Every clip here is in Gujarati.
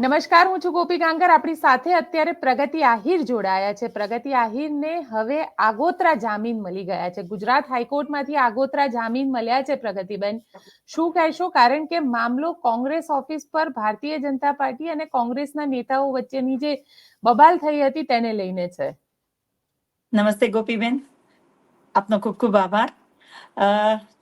નમસ્કાર, હું છું ગોપી ગાંગર. આપણી સાથે અત્યારે પ્રગતિ આહિર જોડાયા છે. પ્રગતિ આહિરને હવે આગોતરા જામીન મળી ગયા છે. ગુજરાત હાઈકોર્ટમાંથી આગોતરા જામીન મળ્યા છે, પ્રગતિબેન. શું કહેશો? કારણ કે મામલો કોંગ્રેસ ઓફિસ પર ભારતીય જનતા પાર્ટી અને કોંગ્રેસના નેતાઓ વચ્ચેની જે બબાલ થઈ હતી, તેને લઈને છે. નમસ્તે ગોપીબેન. આપનો ખૂબ ખૂબ આભાર.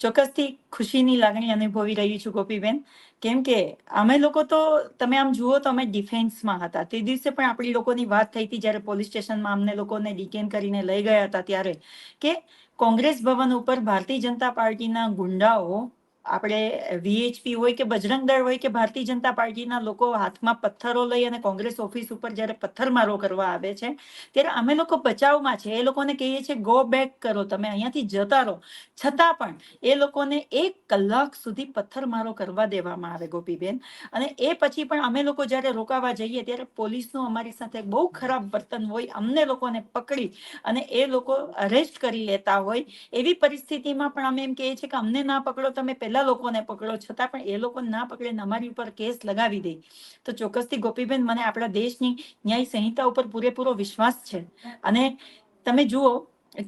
ચોક્કસથી ખુશીની લાગણી અનુભવી રહી છું, ગોપીબેન. કેમ કે અમે લોકો તો, તમે આમ જુઓ તો અમે ડિફેન્સમાં હતા. તે દિવસે પણ આપણી લોકોની વાત થઈ હતી જ્યારે પોલીસ સ્ટેશનમાં અમને લોકોને ડિટેન કરીને લઈ ગયા હતા ત્યારે કે કોંગ્રેસ ભવન ઉપર ભારતીય જનતા પાર્ટીના ગુંડાઓ આપણે વીએચપી હોય કે બજરંગ દળ હોય કે ભારતીય જનતા પાર્ટીના લોકો હાથમાં પથ્થરો લઈ અને કોંગ્રેસ ઓફિસ ઉપર જ્યારે પથ્થરમારો કરવા આવે છે, ત્યારે અમે લોકો બચાવમાં છે. એ લોકોને કહીએ છીએ ગો બેક કરો. તમે અહીંયાથી જતા રહો. છતાં પણ એ લોકોને એક કલાક સુધી પથ્થરમારો કરવા દેવામાં આવે, ગોપીબેન. અને એ પછી પણ અમે લોકો જ્યારે રોકાવા જઈએ ત્યારે પોલીસનું અમારી સાથે બહુ ખરાબ વર્તન હોય. અમને લોકોને પકડી અને એ લોકો અરેસ્ટ કરી લેતા હોય. એવી પરિસ્થિતિમાં પણ અમે એમ કહીએ છીએ કે અમને ના પકડો. તમે પહેલા લોકોને પકડો, છતાં પણ એ લોકો ના પકડે ને અમારી ઉપર કેસ લગાવી દે. તો ચોક્કસથી ગોપીબેન, મને આપણા દેશની ન્યાય સંહિતા ઉપર પૂરેપૂરો વિશ્વાસ છે. અને તમે જુઓ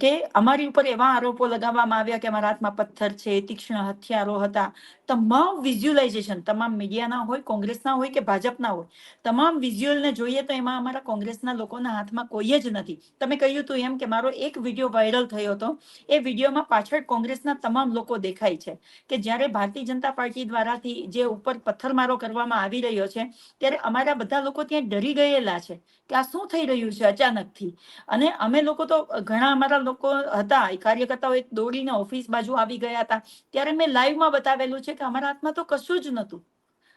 કે અમારી ઉપર એવા આરોપો લગાવવામાં આવ્યા કે અમારા હાથમાં પથ્થર છે, તીક્ષ્ણ હથિયારો હતા. તમામ વિઝ્યુલાઇઝેશન તમામ મીડિયાના હોય કોંગ્રેસના હોય કે ભાજપના હોય, તમામ વિઝ્યુઅલને જોઈએ તો એમાં અમારા કોંગ્રેસના લોકોના હાથમાં કોઈ જ નથી. તમે કહ્યું હતું એમ કે મારો એક વીડિયો વાયરલ થયો હતો, એ વિડીયોમાં પાછળ કોંગ્રેસના તમામ લોકો દેખાય છે કે જ્યારે ભારતીય જનતા પાર્ટી દ્વારાથી જે ઉપર પથ્થરમારો કરવામાં આવી રહ્યો છે, ત્યારે અમારા બધા લોકો ત્યાં ડરી ગયેલા છે કે આ શું થઈ રહ્યું છે અચાનકથી? અને અમે લોકો તો ઘણા અમારા લોકો હતા કાર્યકર્તાઓ દોડીને ઓફિસ બાજુ આવી ગયા હતા, ત્યારે મેં લાઈવમાં બતાવેલું છે કે અમારા હાથમાં તો કશું જ નહોતું.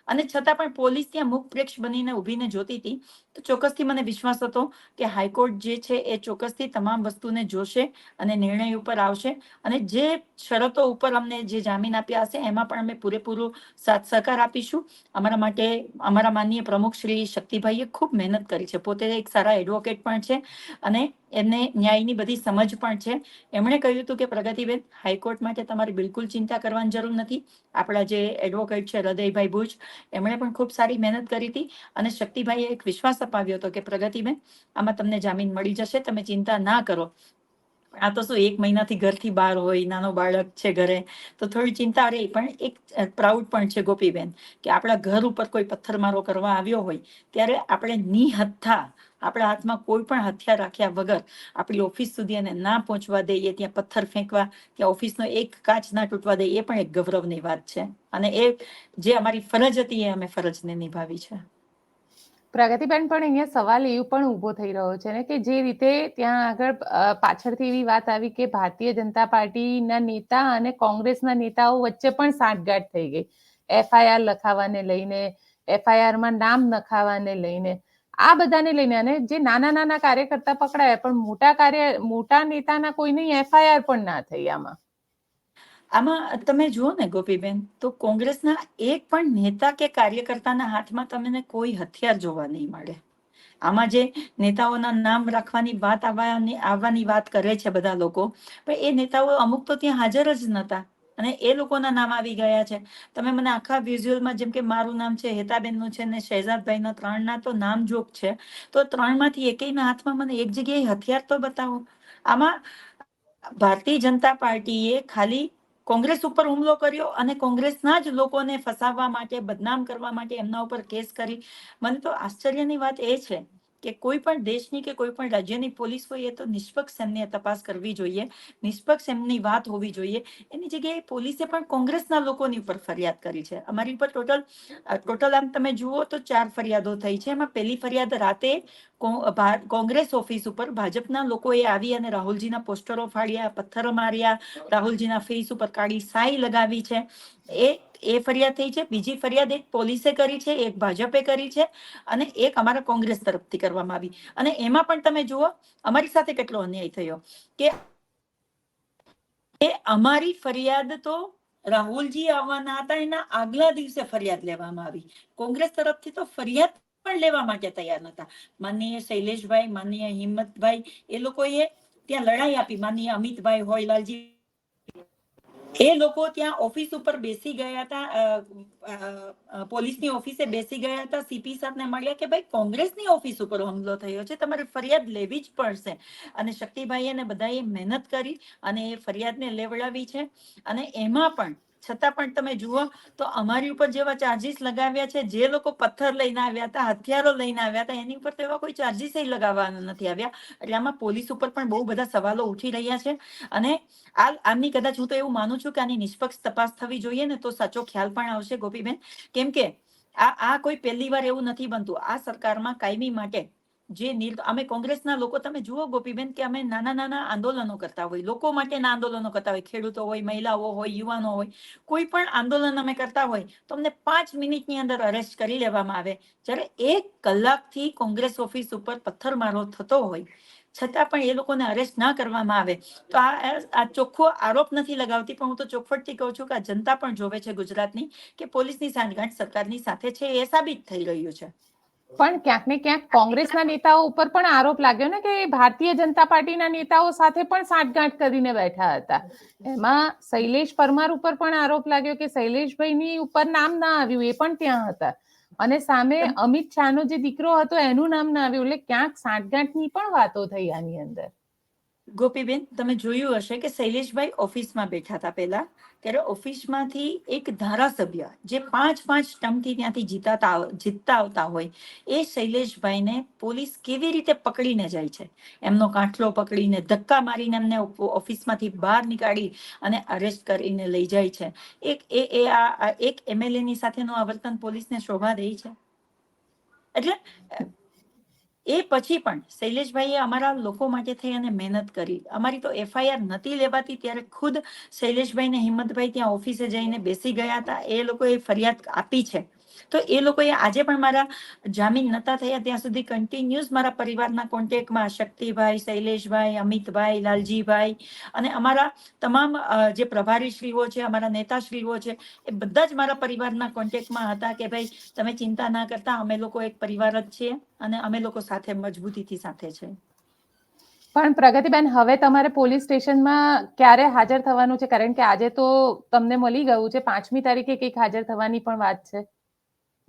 અને છતાં પણ પોલીસ ત્યાં મુખ પ્રેક્ષ બનીને ઊભીને જોતી હતી. તો ચોક્કસથી મને વિશ્વાસ હતો કે હાઈકોર્ટ જે છે એ ચોક્કસથી તમામ વસ્તુને જોશે અને નિર્ણય ઉપર આવશે. અને જે શરતો ઉપર અમને જે જામીન આપ્યા હશે, એમાં પણ અમે પૂરેપૂરો સાથ સહકાર આપીશું. અમારા માટે, અમારા માનનીય પ્રમુખ શ્રી શક્તિભાઈએ ખૂબ મહેનત કરી છે. પોતે એક સારા એડવોકેટ પણ છે અને એમને ન્યાયની બધી સમજ પણ છે. એમણે કહ્યું હતું કે, પ્રગતિબેન, હાઈકોર્ટ માટે તમારે બિલકુલ ચિંતા કરવાની જરૂર નથી. આપણા જે એડવોકેટ છે, હૃદયભાઈ ભુજ, એમણે પણ ખૂબ સારી મહેનત કરી હતી અને શક્તિભાઈએ એક વિશ્વાસ અપાવ્યો હતો કે, પ્રગતિબેન, આમાં તમને જામીન મળી જશે. તમે ચિંતા ના કરો. આ તો શું, એક મહિનાથી ઘરથી બહાર હોય, નાનો બાળક છે ઘરે, તો થોડી ચિંતા રહે. પણ એક પ્રાઉડ પણ છે ગોપીબેન કે આપણા ઘર ઉપર કોઈ પથ્થરમારો કરવા આવ્યો હોય, ત્યારે આપણે નિહત્થા આપણા હાથમાં કોઈ પણ હથિયાર રાખ્યા વગર આપણી ઓફિસ સુધી એને ના પહોંચવા દઈએ, ત્યાં પથ્થર ફેંકવા, ત્યાં ઓફિસનો એક કાચ ના તૂટવા દઈએ, એ પણ એક ગૌરવની વાત છે. અને એ, જે અમારી ફરજ હતી, એ અમે ફરજને નિભાવી છે. પ્રગતિબેન પણ અહીંયા સવાલ એવું પણ ઊભો થઈ રહ્યો છે ને કે જે રીતે ત્યાં આગળ પાછળથી એવી વાત આવી કે ભારતીય જનતા પાર્ટીના નેતા અને કોંગ્રેસના નેતાઓ વચ્ચે પણ સાંઠગાંઠ થઈ ગઈ. એફઆઈઆર લખાવાને લઈને, એફઆઈઆરમાં નામ નખાવાને લઈને, આ બધાને લઈને અને જે નાના નાના કાર્યકર્તા પકડાયા પણ મોટા કાર્ય, મોટા નેતાના કોઈની એફઆઈઆર પણ ના થઈ આમાં. આમાં તમે જુઓ ને, ગોપીબેન, તો કોંગ્રેસના એક પણ નેતા કે કાર્યકર્તાના હાથમાં તમને કોઈ હથિયાર જોવા નહીં મળે. આમાં જે નેતાઓના નામ રાખવાની વાત આવવાની આવવાની વાત કરે છે બધા લોકો, પણ એ નેતાઓ અમુક તો ત્યાં હાજર જ નહોતા અને એ લોકોના નામ આવી ગયા છે. તમે મને આખા વિઝ્યુઅલમાં જેમ કે મારું નામ છે, હેતાબેનનું છે ને શહેજાદભાઈના ત્રણના તો નામ જોગ છે, તો ત્રણમાંથી એકેયના હાથમાં મને એક જગ્યાએ હથિયાર તો બતાવો. આમાં ભારતીય જનતા પાર્ટીએ ખાલી કોંગ્રેસ ઉપર હુમલો કર્યો અને કોંગ્રેસના જ લોકોને ફસાવવા માટે, બદનામ કરવા માટે એમના ઉપર કેસ કરી. મને તો આશ્ચર્યની વાત એ છે કે કોઈ પણ દેશની કે કોઈ પણ રાજ્યની પોલીસ હોય એ તો નિષ્પક્ષ એમની તપાસ કરવી જોઈએ, નિષ્પક્ષ એમની વાત હોવી જોઈએ. એની જગ્યાએ પોલીસે પણ કોંગ્રેસના લોકોની ઉપર ફરિયાદ કરી છે. અમારી ઉપર ટોટલ ટોટલ આમ તમે જુઓ તો ચાર ફરિયાદો થઈ છે. એમાં પહેલી ફરિયાદ રાતે કોંગ્રેસ ઓફિસ ઉપર ભાજપના લોકોએ આવી અને રાહુલજીના પોસ્ટરો ફાડ્યા, પથ્થરો માર્યા, રાહુલજીના ફેસ ઉપર કાળી સાઈ લગાવી છે. એ એ ફરિયાદ થઈ છે, બીજી ફરિયાદ એક પોલીસે કરી છે, એક ભાજપે કરી છે અને એક અમારા કોંગ્રેસ તરફથી કરવામાં આવી. અને એમાં પણ તમે જુઓ, અમારી સાથે કેટલો અન્યાય થયો. કે અમારી ફરિયાદ તો રાહુલજી આવવાના હતા, એના આગલા દિવસે ફરિયાદ લેવામાં આવી. કોંગ્રેસ તરફથી તો ફરિયાદ પણ લેવા માટે તૈયાર નતા માનનીય શૈલેષભાઈ, માનનીય હિંમતભાઈ, એ લોકોએ ત્યાં લડાઈ આપી. માનનીય અમિતભાઈ હોય લાલજી એ લોકો ત્યાં ઓફિસ ઉપર બેસી ગયા હતા પોલીસની ઓફિસે બેસી ગયા હતા, સીપી સાહેબને મળ્યા કે ભાઈ કોંગ્રેસની ઓફિસ ઉપર હુમલો થયો છે, તમારે ફરિયાદ લેવી જ પડશે. અને શક્તિભાઈ અને બધાએ મહેનત કરી અને એ ફરિયાદને લેવડાવી છે. અને એમાં પણ છતાં પણ તમે જુઓ, તો અમારી ઉપર જેવા ચાર્જીસ લગાવ્યા છે, જે લોકો પથ્થર લઈને આવ્યા હતા, હથિયારો લઈને આવ્યા હતા, એની ઉપર તો એવા કોઈ ચાર્જીસ લગાવવાના નથી આવ્યા. એટલે આમાં પોલીસ ઉપર પણ બહુ બધા સવાલો ઉઠી રહ્યા છે. અને આ આમની કદાચ હું તો એવું માનું છું કે આની નિષ્પક્ષ તપાસ થવી જોઈએ ને તો સાચો ખ્યાલ પણ આવશે ગોપીબેન. કેમ કે આ આ કોઈ પહેલી વાર એવું નથી બનતું. આ સરકારમાં કાયમી માટે જે નિર અમે કોંગ્રેસના લોકો, તમે જુઓ ગોપીબેન, કે અમે નાના નાના આંદોલનો કરતા હોય. લોકો માટેના આંદોલનો કરતા હોય. ખેડૂતો હોય, મહિલાઓ હોય, યુવાનો હોય. કોઈ પણ આંદોલન અમે કરતા હોય, તો અમને પાંચ મિનિટની અંદર અરેસ્ટ કરી લેવામાં આવે. જ્યારે એક કલાકથી કોંગ્રેસ ઓફિસ ઉપર પથ્થરમારો થતો હોય, છતાં પણ એ લોકોને અરેસ્ટ ના કરવામાં આવે. તો આ આ ચોખ્ખો આરોપ નથી લગાવતી, પણ હું તો ચોખવટથી કહું છું કે આ જનતા પણ જોવે છે ગુજરાતની, કે પોલીસની સાંઠગાંઠ સરકારની સાથે છે, એ સાબિત થઈ રહ્યું છે. પણ ક્યાંક ને ક્યાંક કોંગ્રેસના નેતાઓ ઉપર પણ આરોપ લાગ્યો ને કે ભારતીય જનતા પાર્ટીના નેતાઓ સાથે પણ સાંઠગાંઠ કરીને બેઠા હતા. એમાં શૈલેષ પરમાર ઉપર પણ આરોપ લાગ્યો કે શૈલેષભાઈની ઉપર નામ ના આવ્યું, એ પણ ત્યાં હતા. અને સામે અમિત શાહનો જે દીકરો હતો, એનું નામ ના આવ્યું, એટલે ક્યાંક સાંઠગાંઠની પણ વાતો થઈ આની અંદર. ગોપીબેન, તમે જોયું હશે કે શૈલેષભાઈ ઓફિસમાં બેઠા હતા પહેલા. ત્યારે ઓફિસમાંથી એક ધારાસભ્ય જે પાંચ પાંચ ટર્મથી ત્યાંથી જીતાતા જીતતા આવતા હોય, એ શૈલેષભાઈને પોલીસ કેવી રીતે પકડીને જાય છે? એમનો કાંઠલો પકડીને ધક્કા મારીને એમને ઓફિસમાંથી બહાર નીકાળી અને અરેસ્ટ કરીને લઈ જાય છે. એક, એ એ, આ એક એમએલએની સાથેનું આવર્તન પોલીસને શોભા દે છે? એટલે એ પછી પણ શૈલેષભાઈએ અમારા લોકો માટે થઈ અને મહેનત કરી. અમારી તો એફઆઈઆર નથી લેવાતી ત્યારે ખુદ શૈલેષભાઈ ને હિંમતભાઈ ત્યાં ઓફિસે જઈને બેસી ગયા હતા. એ લોકોએ ફરિયાદ આપી છે. તો એ લોકોએ આજે પણ મારા જામીન નતા થયા, ત્યાં સુધી કન્ટિન્યુઅસ મારા પરિવારના કોન્ટેક્ટમાં શક્તિભાઈ, શૈલેષભાઈ, અમિતભાઈ, લાલજીભાઈ અને અમારા તમામ જે જે પ્રભારીશ્રીઓ છે, અમારા નેતાશ્રીઓ છે, એ બધા જ મારા પરિવારના કોન્ટેક્ટમાં હતા કે ભાઈ, તમે ચિંતા ના કરતા, અમે લોકો એક પરિવાર જ છીએ અને અમે લોકો સાથે મજબૂતીથી સાથે છે. પણ પ્રગતિબેન, હવે તમારે પોલીસ સ્ટેશનમાં ક્યારે હાજર થવાનું છે? કારણ કે આજે તો તમને મળી ગયું છે, પાંચમી તારીખે કંઈક હાજર થવાની પણ વાત છે.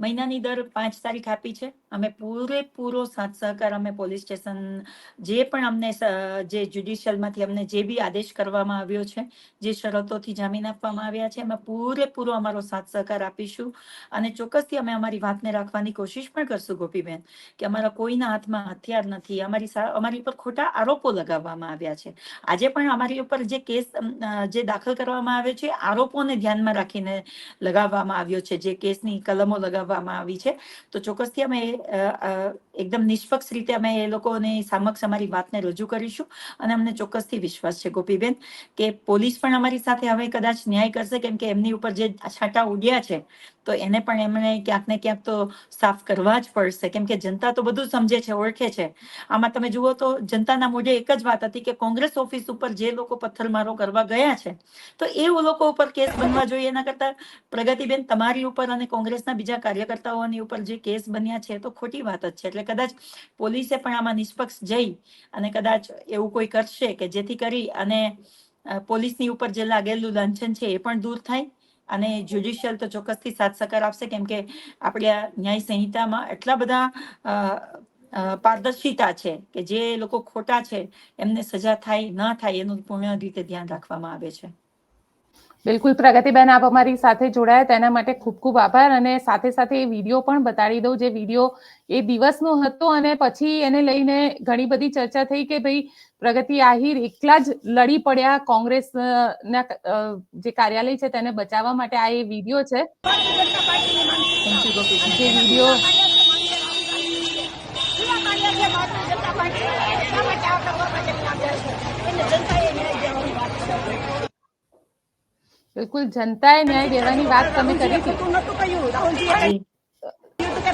મહિનાની દર પાંચ તારીખ આપી છે. અમે પૂરેપૂરો સાથ સહકાર અમે પોલીસ સ્ટેશન જે પણ અમને જે જ્યુડિશિયલમાંથી અમને જે બી આદેશ કરવામાં આવ્યો છે, જે શરતોથી જામીન આપવામાં આવ્યા છે, અમે પૂરેપૂરો અમારો સાથ સહકાર આપીશું. અને ચોક્કસથી અમે અમારી વાતને રાખવાની કોશિશ પણ કરશું, ગોપીબેન, કે અમારા કોઈના હાથમાં હથિયાર નથી. અમારી અમારી ઉપર ખોટા આરોપો લગાવવામાં આવ્યા છે. આજે પણ અમારી ઉપર જે કેસ જે દાખલ કરવામાં આવ્યો છે, આરોપોને ધ્યાનમાં રાખીને લગાવવામાં આવ્યો છે, જે કેસની કલમો લગાવવામાં આવી છે. તો ચોક્કસથી અમે એકદમ નિષ્પક્ષ રીતે અમે એ લોકોની સમક્ષ અમારી વાતને રજૂ કરીશું અને અમને ચોક્કસથી વિશ્વાસ છે, ગોપીબેન, કે પોલીસ પણ અમારી સાથે હવે કદાચ ન્યાય કરશે, કેમ કે એમની ઉપર જે છાંટા ઉડ્યા છે તો એને પણ એમણે ક્યાંક ને ક્યાંક તો સાફ કરવા જ પડશે. કેમ કે જનતા તો બધું સમજે છે, ઓળખે છે. આમાં તમે જુઓ તો જનતાના મોઢે એક જ વાત હતી કે કોંગ્રેસ ઓફિસ ઉપર જે લોકો પથ્થરમારો કરવા ગયા છે, તો એ લોકો ઉપર કેસ બનવા જોઈએ. એના કરતા પ્રગતિબેન તમારી ઉપર અને કોંગ્રેસના બીજા કાર્યકર્તાઓની ઉપર જે કેસ બન્યા છે તો ખોટી વાત જ છે. એટલે કદાચ પોલીસે પણ આમાં નિષ્પક્ષ જઈ અને કદાચ એવું કોઈ કરશે કે જેથી કરી અને પોલીસની ઉપર જે લાગેલું લાંછન છે એ પણ દૂર થાય. અને જ્યુડિશિયલ તો ચોક્કસથી સાથ સહકાર આપશે, કેમ કે આપણે આ ન્યાય સંહિતામાં એટલા બધા પારદર્શિતા છે કે જે લોકો ખોટા છે, એમને સજા થાય, ન થાય એનું પૂર્ણ રીતે ધ્યાન રાખવામાં આવે છે. બિલકુલ પ્રગતિબેન આપ અમારી સાથે જોડાયા તેના માટે ખૂબ ખૂબ આભાર અને સાથે સાથે એ વીડિયો પણ બતાડી દઉં જે વીડિયો એ દિવસનો હતો અને પછી એને લઈને ઘણી બધી ચર્ચા થઈ કે ભાઈ પ્રગતિ આહિર એકલા જ લડી પડ્યા કોંગ્રેસ અ, ના અ, જે કાર્યાલય છે તેને બચાવવા માટે આ એ વીડિયો છે. જે વીડિયો બિલકુલ જનતાએ ન્યાય દેવાની વાત તમે કરી હતી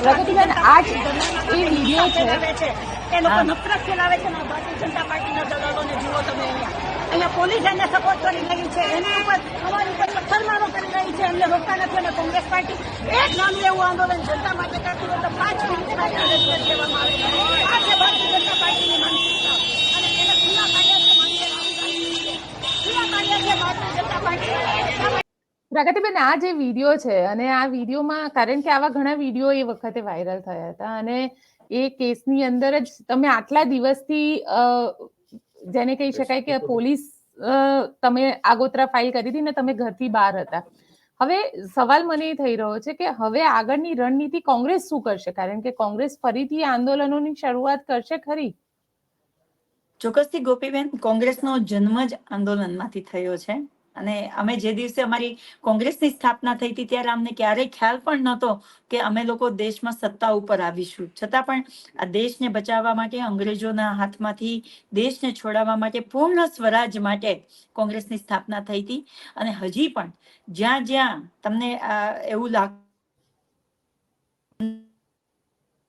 પ્રગતિબેન આ જ એ વીડિયો છે. એ લોકો નફરત ફેલાવે છે ભારતીય જનતા પાર્ટીના દલાલોને. જુઓ તમે અહીંયા. અહીંયા પોલીસ એને સપોર્ટ કરી રહી છે એની ઉપર અમારી ઉપર પથ્થરમારો કરી રહી છે. એમને રોકતા નથી અને કોંગ્રેસ પાર્ટી એક નાનું એવું આંદોલન જનતા માટે કરતી હોય તો પાંચ મિનિટમાં દેવામાં આવે. છે આ છે ભારતીય જનતા પાર્ટીની માનસિકતા અને એને ખુલ્લા કાર્ય છે માન્ય રાહુલ ગાંધી છે ખુલ્લા કાર્ય છે ભારતીય જનતા પાર્ટી પ્રગતિબેન, આ જે વીડિયો છે અને આ વિડીયોમાં કારણ કે આવા ઘણા વીડિયો એ વખતે વાયરલ થયા હતા અને એ કેસની અંદર જ તમે આટલા દિવસથી જેને કહી શકાય કે પોલીસ તમે આગોતરા ફાઇલ કરી હતી ને તમે ઘરથી બહાર હતા. હવે સવાલ મને એ થઈ રહ્યો છે કે હવે આગળની રણનીતિ કોંગ્રેસ શું કરશે? કારણ કે કોંગ્રેસ ફરીથી આંદોલનોની શરૂઆત કરશે ખરી? ચોક્કસથી ગોપીબેન, કોંગ્રેસનો જન્મ જ આંદોલનમાંથી થયો છે. અને અમે જે દિવસે અમારી કોંગ્રેસની સ્થાપના થઈ હતી ત્યારે અમને ક્યારેય ખ્યાલ પણ નહોતો કે અમે લોકો દેશમાં સત્તા ઉપર આવીશું. છતાં પણ આ દેશને બચાવવા માટે, અંગ્રેજોના હાથમાંથી દેશને છોડાવવા માટે પૂર્ણ સ્વરાજ માટે કોંગ્રેસની સ્થાપના થઈ હતી. અને હજી પણ જ્યાં જ્યાં તમને એવું લાગ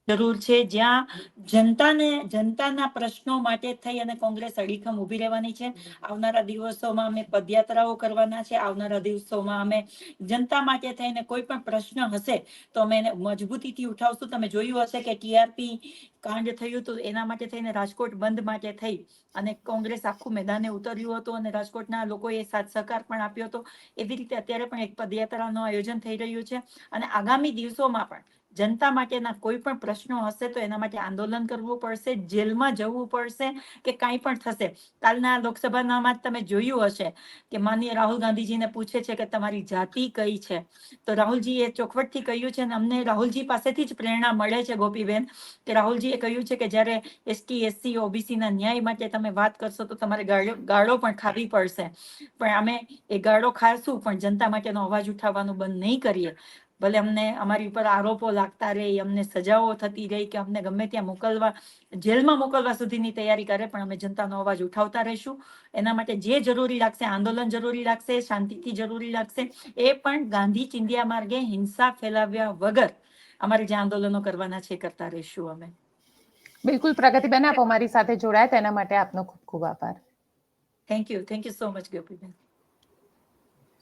જરૂર છે. જ્યાં જનતાને, જનતાના પ્રશ્નો માટે થઈ અને કોંગ્રેસ અડીખમ ઊભી રહેવાની છે. આવનારા દિવસોમાં અમે પદયાત્રાઓ કરવાના છે. આવનારા દિવસોમાં અમે જનતા માટે થઈને કોઈ પણ પ્રશ્ન હશે તો અમે એને મજબૂતીથી ઉઠાવશું. તમે જોયું હશે કે ટીઆરપી કાંડ થયું તો એના માટે થઈને રાજકોટ બંધ માટે થઈ અને કોંગ્રેસ આખું મેદાને ઉતર્યું હતું અને રાજકોટના લોકોએ સાથ સહકાર પણ આપ્યો હતો. એવી રીતે અત્યારે પણ એક પદયાત્રાનું આયોજન થઈ રહ્યું છે. અને આગામી દિવસોમાં પણ જનતા માટેના કોઈ પણ પ્રશ્નો હશે તો એના માટે આંદોલન કરવું પડશે, જેલમાં જવું પડશે કે કાંઈ પણ થશે. કાલના લોકસભાનામાં તમે જોયું હશે કે માનીય રાહુલ ગાંધીજીને પૂછે છે કે તમારી જાતિ કઈ છે? તો રાહુલજીએ ચોખવટથી કહ્યું છે અને અમને રાહુલજી પાસેથી જ પ્રેરણા મળે છે, ગોપીબેન, કે રાહુલજીએ કહ્યું છે કે જ્યારે એસટી, એસસી, ઓબીસીના ન્યાય માટે તમે વાત કરશો તો તમારે ગાળો ગાળો પણ ખાવી પડશે. પણ અમે એ ગાળો ખાશું, પણ જનતા માટેનો અવાજ ઉઠાવવાનું બંધ નહીં કરીએ. ભલે અમને અમારી ઉપર આરોપો લાગતા રહે અમને સજાઓ થતી રહી કે અમને ગમે ત્યાં મોકલવા જેલમાં મોકલવા સુધીની તૈયારી કરે પણ અમે જનતાનો અવાજ ઉઠાવતા રહીશું. એના માટે જે જરૂરી લાગશે આંદોલન જરૂરી લાગશે શાંતિથી જરૂરી લાગશે એ પણ ગાંધી ચિંધ્યા માર્ગે હિંસા ફેલાવ્યા વગર અમારે જે આંદોલનો કરવાના છે કરતા રહીશું અમે. બિલકુલ પ્રગતિબેન આપ અમારી સાથે જોડાયા તેના માટે આપનો ખૂબ ખૂબ આભાર. Thank you thank you so much Gopiben.